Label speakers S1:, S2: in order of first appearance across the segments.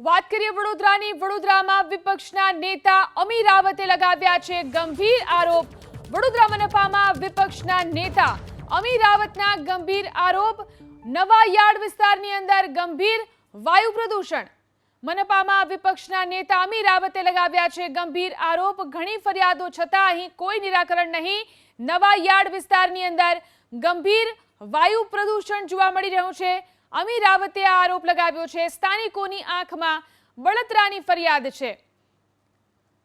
S1: વાત કરીએ વડોદરાની. વડોદરામાં વિપક્ષના નેતા અમી રાવતે લગાવ્યા છે ગંભીર આરોપ. વડોદરા મનપામાં વિપક્ષના નેતા અમી રાવતના ગંભીર આરોપ. નવા યાર્ડ વિસ્તારની અંદર ગંભીર વાયુ પ્રદૂષણ. મનપામાં વિપક્ષના નેતા અમી રાવતે લગાવ્યા છે ગંભીર આરોપ. ઘણી ફરિયાદો છતાં અહીં કોઈ નિરાકરણ નહીં. નવા યાર્ડ વિસ્તારની અંદર ગંભીર વાયુ પ્રદૂષણ જોવા મળી રહ્યું છે. અમી રાવતે આ આરોપ લગાવ્યો છે, સ્થાનિકોની આંખમાં બળતરાની ફરિયાદ છે.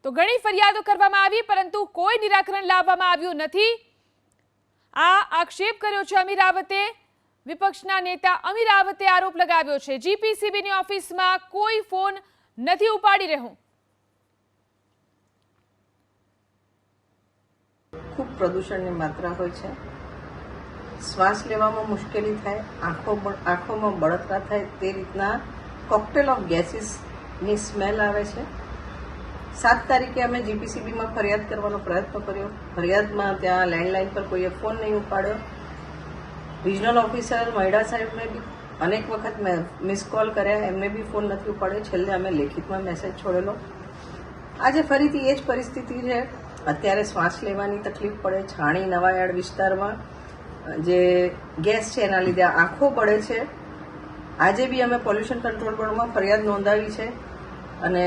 S1: તો ઘણી ફરિયાદો કરવામાં આવી, પરંતુ કોઈ નિરાકરણ લાવવામાં આવ્યું નથી. આ આક્ષેપ કર્યો છે અમી રાવતે. વિપક્ષના નેતા અમી રાવતે આરોપ લગાવ્યો છે, જીપીસીબીની ઓફિસમાં કોઈ ફોન નથી ઉપાડી રહ્યું.
S2: ખૂબ પ્રદૂષણની માત્રા હોય છે. શ્વાસ લેવામાં મુશ્કેલી થાય, આંખો આંખોમાં બળતરા થાય તે રીતના કોકટેલ ઓફ ગેસીસની સ્મેલ આવે છે. સાત તારીખે અમે જીપીસીબીમાં ફરિયાદ કરવાનો પ્રયત્ન કર્યો. ફરિયાદમાં ત્યાં લેન્ડલાઇન પર કોઈએ ફોન નહીં ઉપાડ્યો. રિજનલ ઓફિસર મહિડા સાહેબને બી અનેક વખત મેં મિસ કોલ કર્યા. એમને બી ફોન નથી ઉપાડ્યો. છેલ્લે અમે લેખિતમાં મેસેજ છોડેલો. આજે ફરીથી એ જ પરિસ્થિતિ છે. અત્યારે શ્વાસ લેવાની તકલીફ પડે. છાણી નવાયાળ વિસ્તારમાં જે ગેસ છે એના લીધે આંખો પડે છે. આજે બી અમે પોલ્યુશન કંટ્રોલ બોર્ડમાં ફરિયાદ નોંધાવી છે અને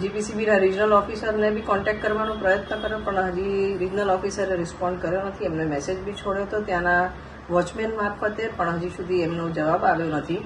S2: જીપીસીબીના રિજનલ ઓફિસરને બી કોન્ટેક્ટ કરવાનો પ્રયત્ન કર્યો, પણ હજી રિજનલ ઓફિસરે રિસ્પોન્ડ કર્યો નથી. એમને મેસેજ બી છોડ્યો હતો ત્યાંના વોચમેન મારફતે, પણ હજી સુધી એમનો જવાબ આવ્યો નથી.